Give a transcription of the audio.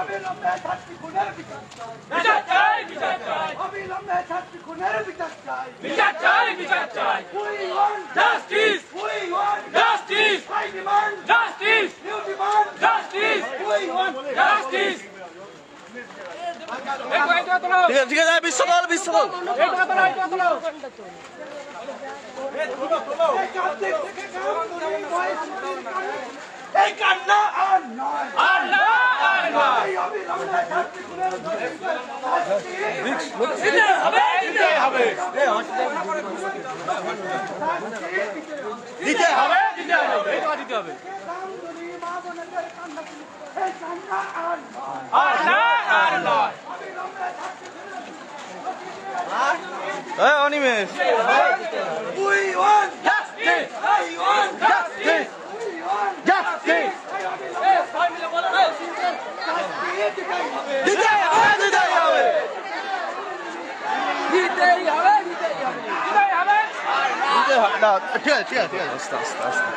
ওগুলো আগে ওখানে চ ওখানে গিয়ে শুধু হ্যাঁ ওখানে আছে সবাই জমায়েত হয়ে আছে এটা বলে Justice! Justice! Justice! Justice! Justice! ঠিক আছে ঠিক আছে বিশ্বদল বিশ্বদল এই কান্না আর নয় Allah! Allah! দিতে হবে হ্যাঁ Animesh want Justice! we want Justice! Justice! এ সবাই মিলে বলো না দিতে হবে দিতে হবে দিতেই হবে দিতেই হবে দিতেই হবে দিতে হয় না ঠিক আছে ঠিক আছে ঠিক আছে আস্তে আস্তে আস্তে!